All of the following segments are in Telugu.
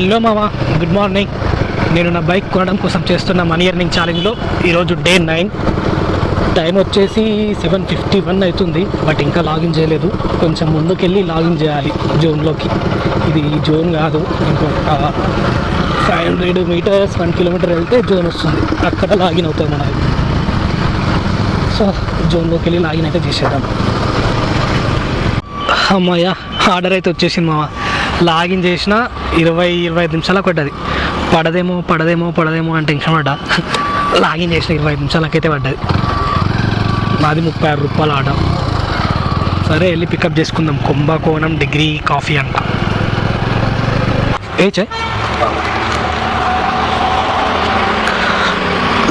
హలో మామ గుడ్ మార్నింగ్. నేను నా బైక్ కొనడం కోసం చేస్తున్న మనీ ఎర్నింగ్ ఛాలెంజ్లో ఈరోజు డే నైన్. టైం వచ్చేసి సెవెన్ ఫిఫ్టీ వన్ అవుతుంది బట్ ఇంకా లాగిన్ చేయలేదు. కొంచెం ముందుకెళ్ళి లాగిన్ చేయాలి జోన్లోకి. ఇది జోన్ కాదు ఇంకొక five hundred metres one kilometre వెళ్తే జోన్ వస్తుంది. అక్కడ లాగిన్ అవుతుంది మనకి సో జోన్లోకి వెళ్ళి లాగిన్ అయితే చేసేద్దాం. అమ్మాయ ఆర్డర్ అయితే వచ్చేసింది మామ. లాగిన్ చేసిన ఇరవై ఇరవై ఐదు నిమిషాలకు పడ్డది. పడదేమో పడదేమో పడదేమో అని టెన్షన్ పడ్డా. లాగిన్ చేసిన ఇరవై ఐదు నిమిషాలకైతే పడ్డది. మాది ముప్పై ఆరు రూపాయలు ఆర్డర్ సరే వెళ్ళి పికప్ చేసుకుందాం. కుంభకోణం డిగ్రీ కాఫీ అంట. ఏ చే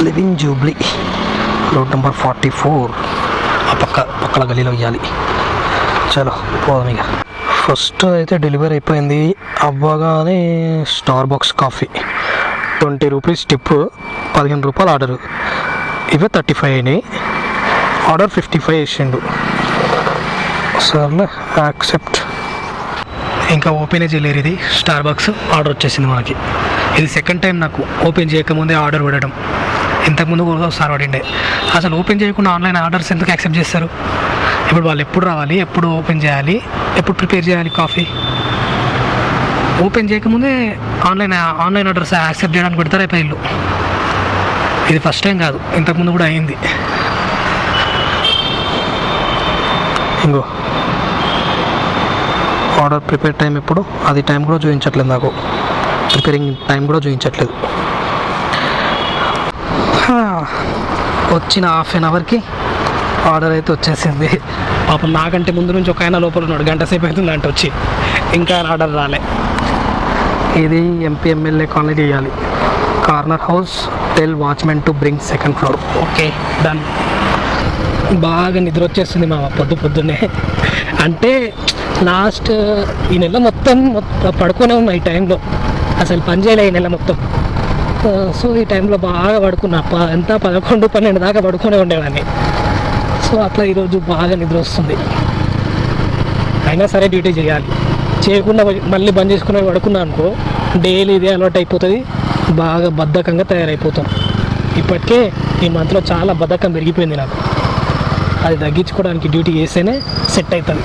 living jubilee. Road number forty four. ఆ పక్క పక్కల గలీలో ఇవ్వాలి చలో పోదాం ఇక. ఫస్ట్ అయితే డెలివరీ అయిపోయింది. అవ్వగానే Starbucks coffee twenty rupees tip పదిహేను రూపాయలు ఆర్డర్. ఇవే థర్టీ ఫైవ్ అయినాయి. ఆర్డర్ ఫిఫ్టీ ఫైవ్ వేసిండు సర్లే యాక్సెప్ట్. ఇంకా ఓపెన్ చేయలేరు ఇది. స్టార్ బాక్స్ ఆర్డర్ వచ్చేసింది మనకి. ఇది సెకండ్ టైం నాకు ఓపెన్ చేయకముందే ఆర్డర్ పెట్టడం. ఇంతకుముందు కూడా ఒకసారి పడిండే. అసలు ఓపెన్ చేయకుండా ఆన్లైన్ ఆర్డర్స్ ఎందుకు యాక్సెప్ట్ చేస్తారు? ఇప్పుడు వాళ్ళు ఎప్పుడు రావాలి ఎప్పుడు ఓపెన్ చేయాలి ఎప్పుడు ప్రిపేర్ చేయాలి కాఫీ? ఓపెన్ చేయకముందే ఆన్లైన్ ఆన్లైన్ ఆర్డర్స్ యాక్సెప్ట్ చేయడానికి పెడతారు అయిపోయి ఇల్లు ఇది ఫస్ట్ టైం కాదు ఇంతకుముందు కూడా అయింది. ఇంకో. ఆర్డర్ ప్రిపేర్ టైం ఎప్పుడు? అది టైం కూడా చూపించట్లేదు నాకు. ప్రిపేరింగ్ టైం కూడా చూపించట్లేదు. వచ్చిన హాఫ్ అన్ అవర్కి ఆర్డర్ అయితే వచ్చేసింది. పాపం నాకంటే ముందు నుంచి ఒక ఆయన లోపల ఉన్నాడు. గంట సేపు అవుతుంది అంటే వచ్చి. ఇంకా ఆర్డర్ రాలే. ఇది ఎంపీ ఎమ్మెల్యే కాలనీ చేయాలి corner house tell watchman to bring second floor. Okay done. బాగా నిద్ర వచ్చేస్తుంది మా పొద్దు పొద్దున్నే. అంటే లాస్ట్ ఈ నెల మొత్తం మొత్తం పడుకునే ఉన్నా ఈ టైంలో. అసలు పని చేయలే ఈ నెల మొత్తం. సో ఈ టైంలో బాగా పడుకున్నా. ప- ఎంత? పదకొండు పన్నెండు దాకా పడుకునే ఉండేవాడిని సో అట్లా ఈరోజు బాగా నిద్ర వస్తుంది. అయినా సరే డ్యూటీ చేయాలి. చేయకుండా మళ్ళీ బంద్ చేసుకుని పడుకున్నా అనుకో డైలీ ఇదే అలవాటు అయిపోతుంది. బాగా బద్ధకంగా తయారైపోతాం. ఇప్పటికే ఈ మంత్లో చాలా బద్ధకం పెరిగిపోయింది నాకు. అది తగ్గించుకోవడానికి డ్యూటీ చేస్తేనే సెట్ అవుతుంది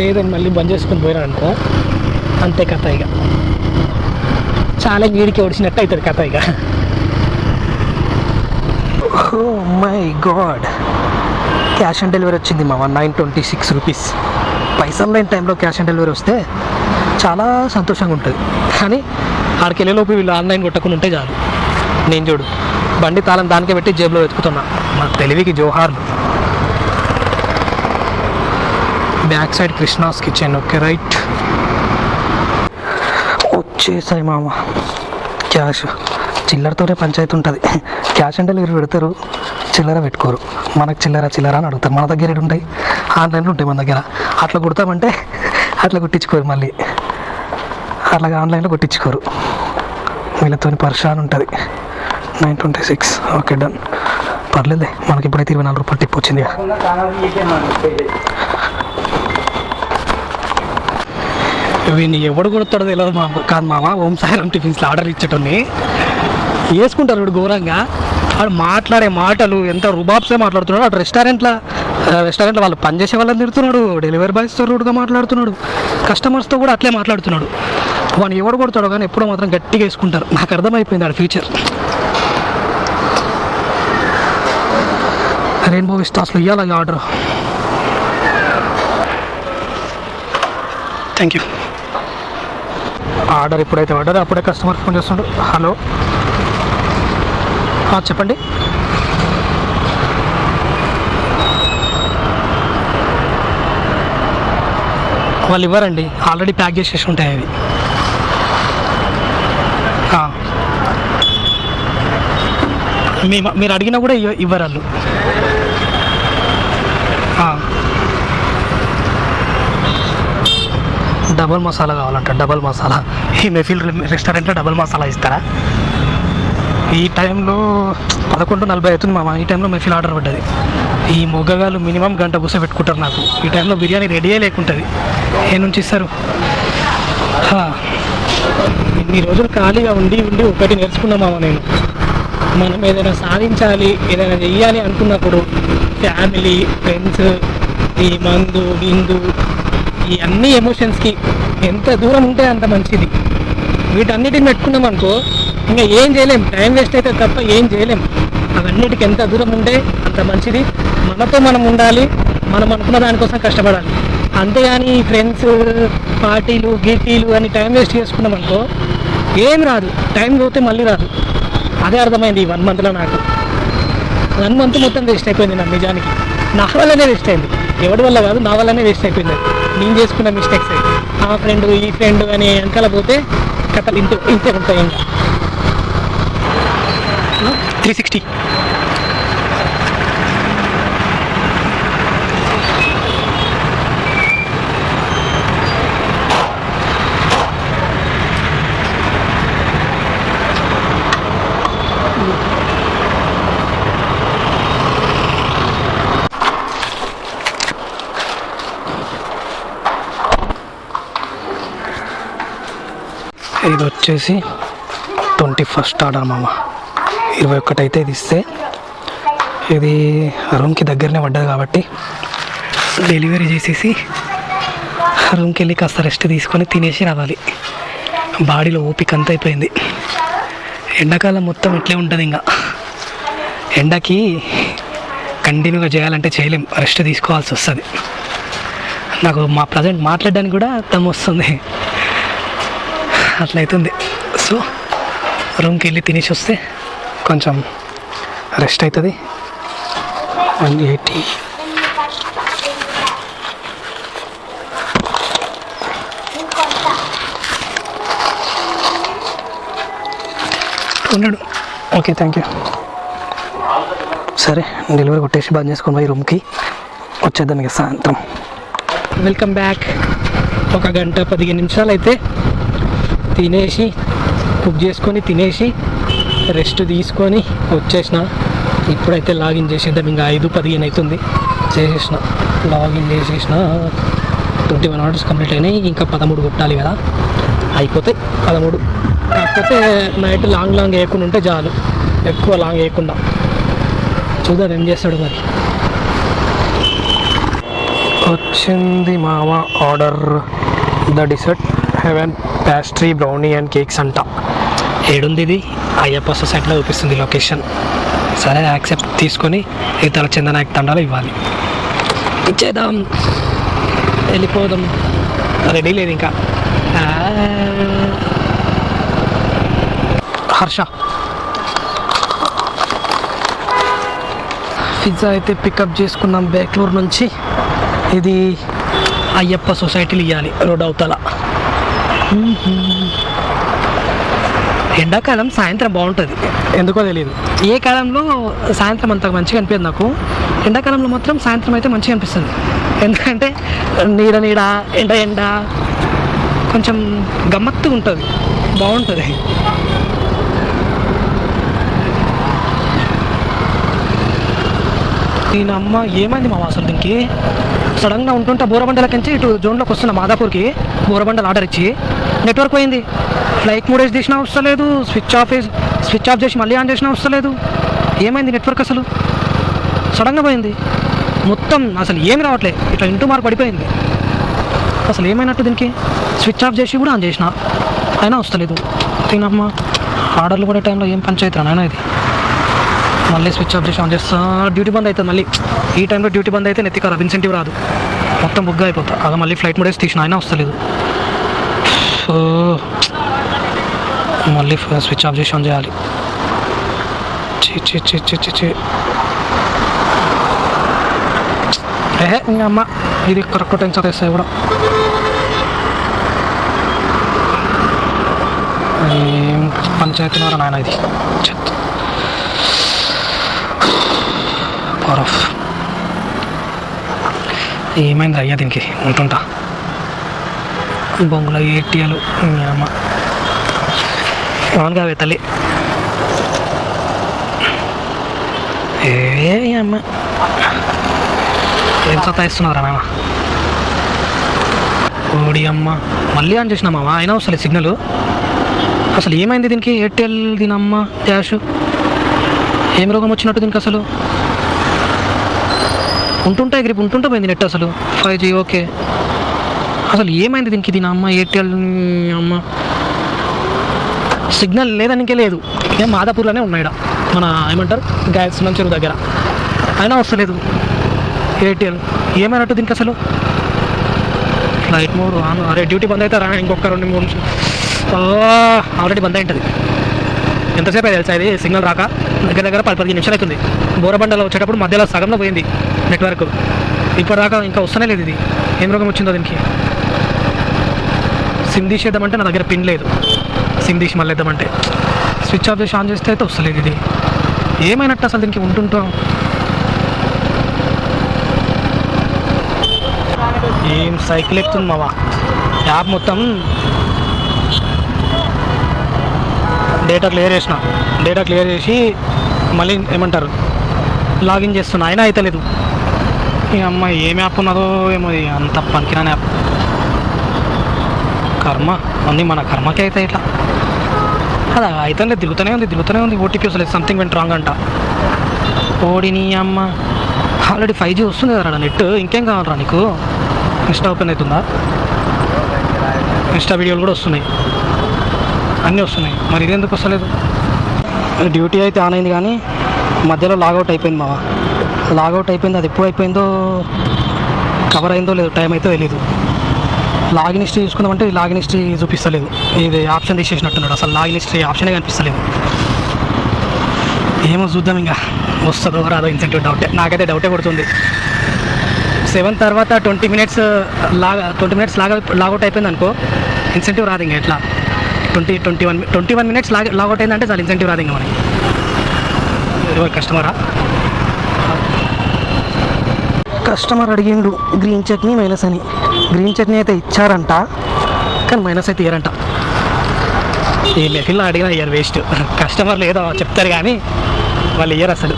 లేదని మళ్ళీ బంద్ చేసుకుని పోయినా అనుకో అంతే కథ ఇక. చాలా వీడికి ఒడిచినట్టు అవుతుంది కథ ఇక ఓ my god. Cash on delivery వచ్చింది మా నైన్ ట్వంటీ సిక్స్ రూపీస్. పైసలు లేని టైంలో క్యాష్ ఆన్ డెలివరీ వస్తే చాలా సంతోషంగా ఉంటుంది. కానీ ఆడికి వెళ్ళేలోపు వీళ్ళు ఆన్లైన్ కొట్టకుండా ఉంటే చాలు. నేను చూడు బండి తాళం దానికే పెట్టి జేబులో వెతుకుతున్నా. మా తెలివికి జోహార్లు. Back side Krishna's kitchen okay right? వచ్చేసాయి మామ. క్యాష్ చిల్లరతోనే పంచాయతీ ఉంటుంది. క్యాష్ అంటే డెలివరీ పెడతారు. చిల్లర పెట్టుకోరు. మనకు చిల్లర చిల్లర అని అడుగుతారు. మన దగ్గర ఉంటాయి? ఆన్లైన్లో ఉంటాయి మన దగ్గర. అట్లా కుడతామంటే అట్లా కుట్టించుకోరు మళ్ళీ. అట్లాగా ఆన్లైన్లో కుట్టించుకోరు. వీళ్ళతో పరిశాన్ ఉంటుంది. Nine twenty six. Okay done. పర్లేదులే. మనకి ఇప్పుడైతే ఇరవై నాలుగు రూపాయలు టిప్ వచ్చింది వీని ఎవడు కొడతాడో తెలియదు మా కాదు మామ ఓం సాయిరామ్ టిఫిన్స్లో ఆర్డర్ ఇచ్చేటోని వేసుకుంటారు ఇప్పుడు ఘోరంగా. వాడు మాట్లాడే మాటలు ఎంత రుబాబ్సే మాట్లాడుతున్నాడు. అటు రెస్టారెంట్లో రెస్టారెంట్లో వాళ్ళు పనిచేసే వాళ్ళని తిడుతున్నాడు. డెలివరీ బాయ్స్తో రూడ్గా మాట్లాడుతున్నాడు. కస్టమర్స్తో కూడా అట్లే మాట్లాడుతున్నాడు. వాడిని ఎవడు కొడతాడో కానీ ఎప్పుడో మాత్రం గట్టిగా వేసుకుంటారు. నాకు అర్థమైపోయింది ఆడ ఫ్యూచర్. రెయిన్బో విస్టాస్లో ఇవ్వాలి ఆర్డర్? థ్యాంక్ యూ ఆర్డర్ ఎప్పుడైతే పడ్డదో అప్పుడే కస్టమర్ ఫోన్ చేస్తుండ్రు హలో. చెప్పండి. వాళ్ళు ఇవ్వరండి. ఆల్రెడీ ప్యాక్ చేసేసి ఉంటాయి అవి. మేము మీరు అడిగినా కూడా ఇవ్వ- ఇవ్వరు వాళ్ళు డబల్ మసాలా కావాలంట డబల్ మసాలా. ఈ మెఫిల్ రెస్టారెంట్లో డబల్ మసాలా ఇస్తారా? ఈ టైంలో పదకొండు నలభై అవుతుంది మామ. ఈ టైంలో మెఫిల్ ఆర్డర్ పడ్డది. ఈ మొగ్గగాలు మినిమం గంట బుస పెట్టుకుంటారు నాకు. ఈ టైంలో బిర్యానీ రెడీయే లేకుంటుంది. ఏ నుంచి ఇస్తారు? ఇన్ని రోజులు ఖాళీగా ఉండి ఉండి ఒకటి నేర్చుకున్నామా నేను. మనం ఏదైనా సాధించాలి ఏదైనా చెయ్యాలి అనుకున్నప్పుడు ఫ్యామిలీ ఫ్రెండ్స్ ఈ మందు విందు ఈ అన్ని ఎమోషన్స్కి ఎంత దూరం ఉంటే అంత మంచిది. వీటన్నిటిని పెట్టుకున్నాం అనుకో ఇంకా ఏం చేయలేం. టైం వేస్ట్ అయితే తప్ప ఏం చేయలేం. అవన్నిటికి ఎంత దూరం ఉండే అంత మంచిది. మనతో మనం ఉండాలి. మనం అనుకున్న దానికోసం కష్టపడాలి. అంతేగాని ఫ్రెండ్స్ పార్టీలు గీటీలు అని టైం వేస్ట్ చేసుకున్నాం అనుకో ఏం రాదు. టైం పోతే మళ్ళీ రాదు. అదే అర్థమైంది ఈ వన్ మంత్లో నాకు. వన్ మంత్ మొత్తం వేస్ట్ అయిపోయింది నా నిజానికి. నా వల్లనే వేస్ట్ అయింది. ఎవరి వల్ల కాదు నా వల్లనే వేస్ట్ అయిపోయింది. నేను చేసుకున్న మిస్టేక్స్ ఆ ఫ్రెండ్ ఈ ఫ్రెండ్ అని వెనకాల పోతే కథలు ఇంత ఇంతే ఉంటాయి ఇంకా. త్రీ సిక్స్టీ ఇది వచ్చేసి ట్వంటీ ఫస్ట్ ఆర్డర్ మామ. ఇరవై ఒక్కటి అయితే ఇది ఇస్తే ఇది రూమ్కి దగ్గరనే పడ్డది కాబట్టి డెలివరీ చేసేసి రూమ్కి వెళ్ళి కాస్త రెస్ట్ తీసుకొని తినేసి రావాలి. బాడీలో ఓపిక అంత అయిపోయింది. ఎండాకాలం మొత్తం ఇట్లే ఉంటుంది ఇంకా ఎండకి కంటిన్యూగా చేయాలంటే చేయలేం. రెస్ట్ తీసుకోవాల్సి వస్తుంది. నాకు మా ప్రజెంట్ మాట్లాడడానికి కూడా తమ వస్తుంది. అట్లయితుంది. సో రూమ్కి వెళ్ళి తినేసి వస్తే కొంచెం రెస్ట్ అవుతుంది వన్ ఎయిటీ ఉన్నాడు ఓకే థ్యాంక్ యూ సరే డెలివరీ కొట్టేసి బంద్ చేసుకొని పోయి రూమ్కి వచ్చేద్దాం ఇక సాయంత్రం. వెల్కమ్ బ్యాక్ ఒక గంట పదిహేను నిమిషాలు అయితే తినేసి కుక్ చేసుకొని తినేసి రెస్ట్ తీసుకొని వచ్చేసిన. ఇప్పుడైతే లాగిన్ చేసేద్దాం. ఇంకా ఐదు పదిహేను అవుతుంది చేసేసిన. లాగిన్ చేసేసిన ట్వంటీ వన్ అవర్స్ కంప్లీట్ అయినాయి. ఇంకా పదమూడు కొట్టాలి కదా. అయిపోతాయి పదమూడు. కాకపోతే నైట్ లాంగ్ లాంగ్ వేయకుండా ఉంటే చాలు. ఎక్కువ లాంగ్ వేయకుండా. చూద్దాం ఏం చేస్తాడు మరి. వచ్చింది మామ order. The dessert heaven pastry brownie and cakes అంట. ఏడుంది ఇది. అయ్యప్ప సొసైటీలో చూపిస్తుంది లొకేషన్. సరే యాక్సెప్ట్ తీసుకొని ఇతర చందనాయక్ తండాలు ఇవ్వాలి. ఇచ్చేద్దాం. వెళ్ళిపోదాం. రెడీ లేదు ఇంకా. హర్ష. పిజ్జా అయితే పికప్ చేసుకున్నాం బెంగళూరు నుంచి. ఇది అయ్యప్ప సొసైటీలు ఇవ్వాలి రోడ్ అవతల. ఎండాకాలం సాయంత్రం బాగుంటుంది. ఎందుకో తెలియదు ఏ కాలంలో సాయంత్రం అంత మంచిగా అనిపించదు నాకు. ఎండాకాలంలో మాత్రం సాయంత్రం అయితే మంచిగా అనిపిస్తుంది. ఎందుకంటే నీడ నీడ ఎండ ఎండ కొంచెం గమ్మత్తుగా ఉంటుంది. బాగుంటుంది. దీని అమ్మ ఏమైంది మామ అసలు దీనికి? సడన్గా ఉంటుంటే బోరబండలకించి ఇటు జోన్లోకి వస్తున్నా మాదాపూర్కి బోరబండలు ఆర్డర్ ఇచ్చి నెట్వర్క్ పోయింది. ఫ్లైట్ మూడేసి తీసినా వస్తలేదు స్విచ్ ఆఫ్ స్విచ్ ఆఫ్ చేసి మళ్ళీ ఆన్ చేసినా వస్తలేదు ఏమైంది నెట్వర్క్ అసలు? సడన్గా పోయింది. మొత్తం అసలు ఏమి రావట్లేదు ఇట్లా ఇంటూ మార్క్ పడిపోయింది. అసలు ఏమైనట్టు దీనికి? స్విచ్ ఆఫ్ చేసి కూడా ఆన్ చేసిన. అయినా వస్తలేదు తినమ్మా ఆర్డర్లు కూడా టైంలో ఏం పంచాయతీ రా ఇది? మళ్ళీ స్విచ్ ఆఫ్ చేసి ఆన్ చేస్తా. డ్యూటీ బంద్ అవుతుంది మళ్ళీ. ఈ టైంలో డ్యూటీ బంద్ అయితే నెత్తి కదా ఇన్సెంటివ్ రాదు మొత్తం బుగ్గా అయిపోతా. అలా మళ్ళీ ఫ్లైట్ మోడేసి తీసిన అయినా వస్తలేదు. సో మళ్ళీ స్విచ్ ఆఫ్ చేసి ఆన్ చేయాలి. చి చి చి చి చి చి ఏహే ఇంకా అమ్మ. ఇది కరెక్ట్ టైం చదివేస్తాయి కూడా. ఏం పంచాయతీనారా నాయన ఇది? పరఫ్. ఏమైంది అయ్యా దీనికి? ఉంటుంటా? బొంగుల ఏటీఎలు అమ్మ అవును కావే తల్లి? ఏ అమ్మ. ఏం సతాయిస్తున్నారా నాన్న? ఓడి అమ్మ. మళ్ళీ ఆన్ చేసినా మామ అయినా వస్తలేదు సిగ్నల్. అసలు ఏమైంది దీనికి? ఎయిర్టెల్ దీనమ్మ డాష్. ఏం రోగం వచ్చినట్టు దీనికి అసలు? ఉంటుంటాయి గ్రిప్ ఉంటుంటే పోయింది నెట్ అసలు. ఫైవ్ జీ ఓకే అసలు ఏమైంది దీనికి? దీని అమ్మ ఎయిర్టెల్ అమ్మ. సిగ్నల్ లేదానికే లేదు. ఏం మాదాపూర్లోనే ఉన్నాయిడ. మన ఏమంటారు? గ్యాస్ చెరువు దగ్గర. అయినా వస్తలేదు. ఎయిర్టెల్ ఏమైనట్టు దీనికి అసలు? Flight mode on. అరే డ్యూటీ బంద్ అవుతారా ఇంకొక రెండు మూడు ఆల్రెడీ బంద్ అయింటుంది. ఎంతసేపు అయింది తెలుసా ఇది? సిగ్నల్ రాక దగ్గర దగ్గర పది పదిహేను నిమిషాలు అవుతుంది. బోరబండలో వచ్చేటప్పుడు మధ్యలో సగంలో పోయింది నెట్వర్క్. ఇప్పటిదాకా ఇంకా వస్తూనే లేదు ఇది. ఏం రోగం వచ్చిందో దీనికి? సిమ్ తీసేద్దామంటే నా దగ్గర పిన్ లేదు. సిమ్ తీసి మళ్ళీ వేద్దామంటే స్విచ్ ఆఫ్ చేసి ఆన్ చేస్తే అయితే వస్తలేదు ఇది. ఏమైనట్టు అసలు దీనికి ఉంటుంటాం? ఏం సైకిల్ ఎక్కుతుంది మావా? యాప్ మొత్తం డేటా క్లియర్ చేసిన. డేటా క్లియర్ చేసి మళ్ళీ ఏమంటారు? లాగిన్ చేస్తున్నా. అయినా అయితే లేదు. ఈ అమ్మ ఏం యాప్ ఉన్నదో ఏమో ఇది అంత పనికిరాని యాప్. కర్మ. అన్నీ మన కర్మకే అయితే ఇట్లా. అదే అయితే లేదు తిరుగుతూనే ఉంది. తిరుగుతూనే ఉంది. ఓటీపీ వస్తలేదు సంథింగ్ వెంట రాంగ్ అంట. ఓడిని అమ్మ. ఆల్రెడీ ఫైవ్ జీ వస్తుంది కదా నెట్. ఇంకేం కావాలరా నీకు? ఇన్స్టా ఓపెన్ అవుతుందా? ఇన్స్టా వీడియోలు కూడా వస్తున్నాయి. అన్నీ వస్తున్నాయి. మరి ఇది ఎందుకు వస్తలేదు? డ్యూటీ అయితే ఆన్ అయింది కానీ మధ్యలో లాగౌట్ అయిపోయింది మావా. లాగౌట్ అయిపోయింది అది ఎప్పుడు అయిపోయిందో కవర్ అయిందో లేదో టైం అయితే తెలియదు లాగిన్ హిస్టరీ చూసుకుందామంటే లాగిన్ హిస్టరీ చూపిస్తలేదు. ఇది ఆప్షన్ తీసేసినట్టున్నాడు. అసలు లాగిన్ హిస్టరీ ఆప్షనే కనిపిస్తలేదు. ఏమో చూద్దాం ఇంకా. వస్తుందో రాదో ఇన్సెంటివ్ డౌటే నాకైతే డౌటే కొడుతుంది. సెవెన్ తర్వాత ట్వంటీ మినిట్స్ లాగా ట్వంటీ మినిట్స్ లాగా లాగౌట్ అయిపోయింది అనుకో ఇన్సెంటివ్ రాదు ఇంకా ఎట్లా? Twenty twenty one twenty one minutes log logout అయిందంటే చాలా ఇన్సెంటివ్ రాదు ఇంకా మనకి. ఎవరు కస్టమరా? కస్టమర్ అడిగిండు గ్రీన్ చట్నీ మైనస్ అని. గ్రీన్ చట్నీ అయితే ఇచ్చారంట కానీ మైనస్ అయితే ఇయ్యారంట. ఈ మెఫిన్లో అడిగినా ఇయ్యారు వేస్ట్ కస్టమర్లు ఏదో చెప్తారు కానీ వాళ్ళు ఇయ్యరు అసలు.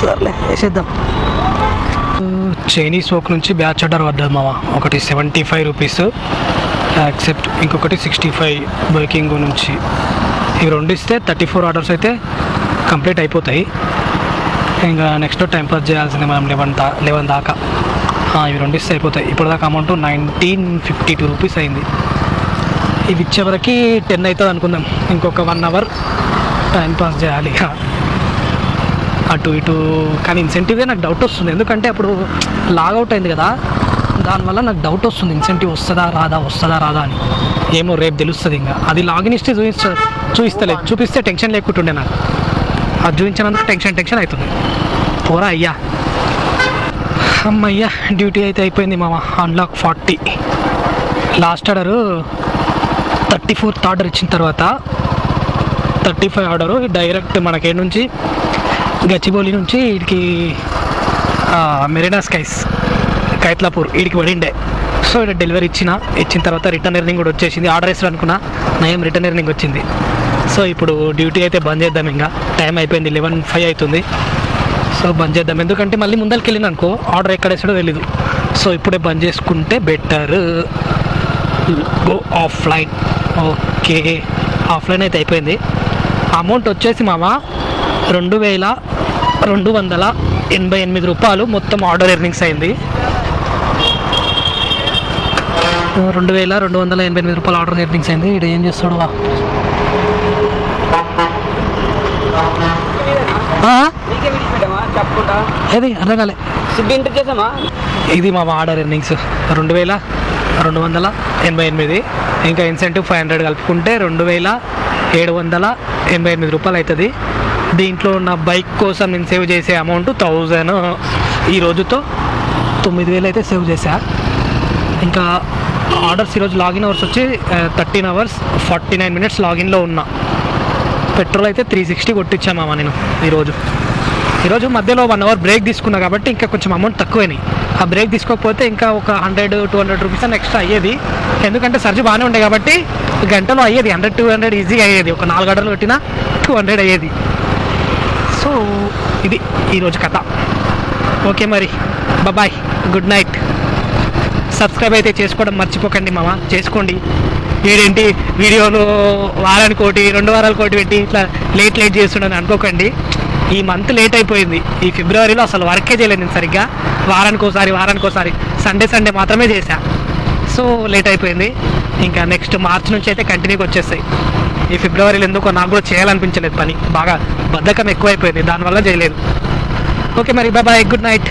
సర్లే వేసేద్దాం. చైనీస్ ఓక్ నుంచి బ్యాచ్ ఆర్డర్ వద్దాం మావా ఒకటి సెవెంటీ ఫైవ్ రూపీస్ యాక్సెప్ట్. ఇంకొకటి సిక్స్టీ ఫైవ్ బైకింగ్ నుంచి. ఇవి రెండు ఇస్తే థర్టీ ఫోర్ ఆర్డర్స్ అయితే కంప్లీట్ అయిపోతాయి. ఇంకా నెక్స్ట్ టైం పాస్ చేయాల్సింది మనం లెవెన్ దా లెవెన్ దాకా. ఇవి రెండు ఇస్తే అయిపోతాయి. ఇప్పుడు దాకా amount nineteen fifty two rupees అయింది. ఇవి ఇచ్చేవరకు టెన్ అవుతుంది అనుకుందాం. ఇంకొక వన్ అవర్ టైం పాస్ చేయాలి. అటు ఇటు. కానీ ఇన్సెంటివ్గా నాకు డౌట్ వస్తుంది. ఎందుకంటే అప్పుడు లాగౌట్ అయింది కదా. దానివల్ల నాకు డౌట్ వస్తుంది. ఇన్సెంటివ్ వస్తుందా రాదా వస్తుందా రాదా అని. ఏమో రేపు తెలుస్తుంది ఇంకా. అది లాగిన్ ఇస్తే చూపిస్తా చూపిస్తలేదు చూపిస్తే టెన్షన్ లేకుంటుండే నాకు. అది చూపించినందుకు టెన్షన్ టెన్షన్ అవుతుంది. పోరా అయ్యా. అమ్మయ్యా డ్యూటీ అయితే అయిపోయింది మామ. Unlock forty last order thirty fourth order ఇచ్చిన తర్వాత థర్టీ ఫైవ్ ఆర్డరు డైరెక్ట్ మనకే నుంచి గచ్చిబౌలి నుంచి వీటికి మెరీనా స్కైస్ కైత్లాపూర్ ఈడికి పడిండే. సో ఇక్కడ డెలివరీ ఇచ్చిన ఇచ్చిన తర్వాత రిటర్న్ ఎర్నింగ్ కూడా వచ్చేసింది. ఆర్డర్ వేసాడు అనుకున్నా నయం రిటర్న్ ఎర్నింగ్ వచ్చింది. సో ఇప్పుడు డ్యూటీ అయితే బంద్ చేద్దాం ఇంకా. టైం అయిపోయింది లెవెన్ ఫైవ్ అవుతుంది. సో బంద్ చేద్దాం. ఎందుకంటే మళ్ళీ ముందరికి వెళ్ళిన అనుకో ఆర్డర్ ఎక్కడ వేసాడో తెలీదు. సో ఇప్పుడే బంద్ చేసుకుంటే better. Go offline. Okay. Offline అయితే అయిపోయింది. అమౌంట్ వచ్చేసి మామ రెండు వేల రెండు వందల ఎనభై ఎనిమిది రూపాయలు మొత్తం ఆర్డర్ ఎర్నింగ్స్ అయింది. రెండు వేల రెండు వందల ఎనభై ఎనిమిది రూపాయలు ఆర్డర్ ఎర్నింగ్స్ అయింది. ఇక్కడ ఏం చేస్తాడు ఏది? అర్థం కాలే. ఇది మా ఆర్డర్ ఎర్నింగ్స్ రెండు వేల రెండు వందల ఎనభై ఎనిమిది. ఇంకా ఇన్సెంటివ్ ఫైవ్ హండ్రెడ్ కలుపుకుంటే రెండు వేల ఏడు వందల ఎనభై ఎనిమిది రూపాయలు అవుతుంది దీంట్లో నా బైక్ కోసం నేను సేవ్ చేసే అమౌంట్ థౌజండ్. ఈ రోజుతో తొమ్మిది వేలు అయితే సేవ్ చేశా. ఇంకా ఆర్డర్స్ ఈరోజు లాగిన్ అవర్స్ వచ్చి thirteen hours forty nine minutes లాగిన్లో ఉన్నా. పెట్రోల్ అయితే త్రీ సిక్స్టీ కొట్టించామా నేను ఈరోజు. ఈరోజు మధ్యలో వన్ అవర్ బ్రేక్ తీసుకున్నా కాబట్టి ఇంకా కొంచెం అమౌంట్ తక్కువైనాయి. ఆ బ్రేక్ తీసుకోకపోతే ఇంకా ఒక హండ్రెడ్ టూ హండ్రెడ్ రూపీస్ అని ఎక్స్ట్రా అయ్యేది. ఎందుకంటే సర్జ్ బాగానే ఉండే కాబట్టి గంటలో అయ్యేది. హండ్రెడ్ టూ హండ్రెడ్ ఈజీగా అయ్యేది. ఒక నాలుగు గంటలు కొట్టినా టూ హండ్రెడ్ అయ్యేది. సో ఇది ఈరోజు కథ. ఓకే మరి. బాయ్ గుడ్ నైట్ సబ్స్క్రైబ్ అయితే చేసుకోవడం మర్చిపోకండి మామ. చేసుకోండి. వీడేంటి వీడియోలు వారానికి ఒకటి రెండు వారాలకు ఒకటి పెట్టి ఇట్లా లేట్ లేట్ చేస్తున్నాను అనుకోకండి. ఈ మంత్ లేట్ అయిపోయింది. ఈ ఫిబ్రవరిలో అసలు వర్కే చేయలేదు నేను సరిగ్గా. వారానికి ఒకసారి వారానికి ఒకసారి. సండే సండే మాత్రమే చేశా. సో లేట్ అయిపోయింది. ఇంకా నెక్స్ట్ మార్చ్ నుంచి అయితే కంటిన్యూగా వచ్చేస్తాయి ఈ ఫిబ్రవరిలో ఎందుకో నాకు కూడా చేయాలనిపించలేదు పని. బాగా బద్ధకం ఎక్కువైపోయింది. దానివల్ల చేయలేదు. ఓకే మరి బాయ్ గుడ్ నైట్